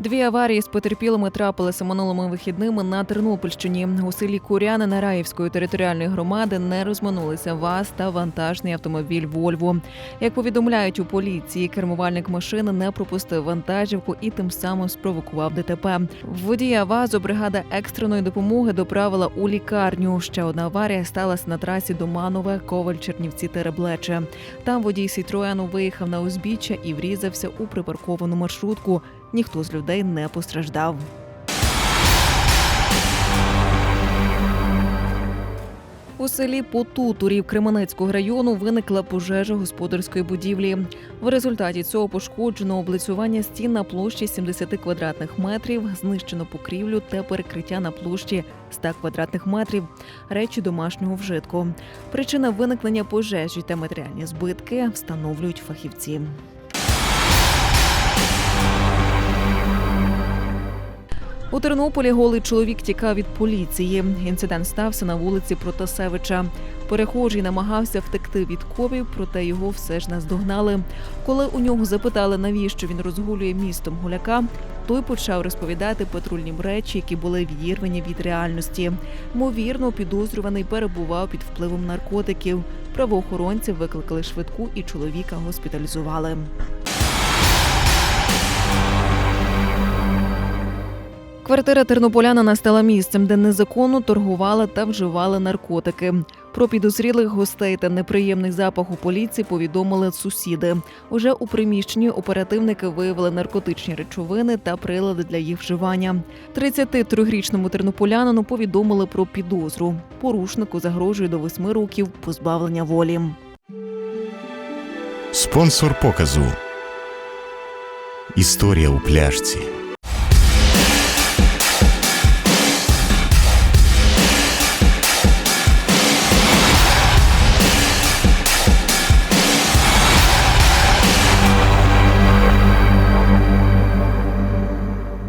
Дві аварії з потерпілими трапилися минулими вихідними на Тернопільщині. У селі Куряни Нараївської територіальної громади не розминулися ВАЗ та вантажний автомобіль Вольво. Як повідомляють у поліції, кермувальник машини не пропустив вантажівку і тим самим спровокував ДТП. Водія ВАЗу бригада екстреної допомоги доправила у лікарню. Ще одна аварія сталася на трасі Доманове, Коваль, Чернівці, Тереблече. Там водій Сітрояну виїхав на узбіччя і врізався у припарковану маршрутку. Ніхто з людей не постраждав. У селі Потутурів Кременецького району виникла пожежа господарської будівлі. В результаті цього пошкоджено облицювання стін на площі 70 квадратних метрів, знищено покрівлю та перекриття на площі 100 квадратних метрів, речі домашнього вжитку. Причина виникнення пожежі та матеріальні збитки встановлюють фахівці. У Тернополі голий чоловік тікав від поліції. Інцидент стався на вулиці Протасевича. Перехожий намагався втекти від ковів, проте його все ж наздогнали. Коли у нього запитали, навіщо він розгулює містом гуляка, той почав розповідати патрульнім речі, які були відірвані від реальності. Ймовірно, підозрюваний перебував під впливом наркотиків. Правоохоронці викликали швидку і чоловіка госпіталізували. Квартира тернополянина стала місцем, де незаконно торгували та вживали наркотики. Про підозрілих гостей та неприємний запах у поліції повідомили сусіди. Уже у приміщенні оперативники виявили наркотичні речовини та прилади для їх вживання. 33-річному тернополянину повідомили про підозру. Порушнику загрожує до 8 років позбавлення волі. Спонсор показу. Історія у пляшці.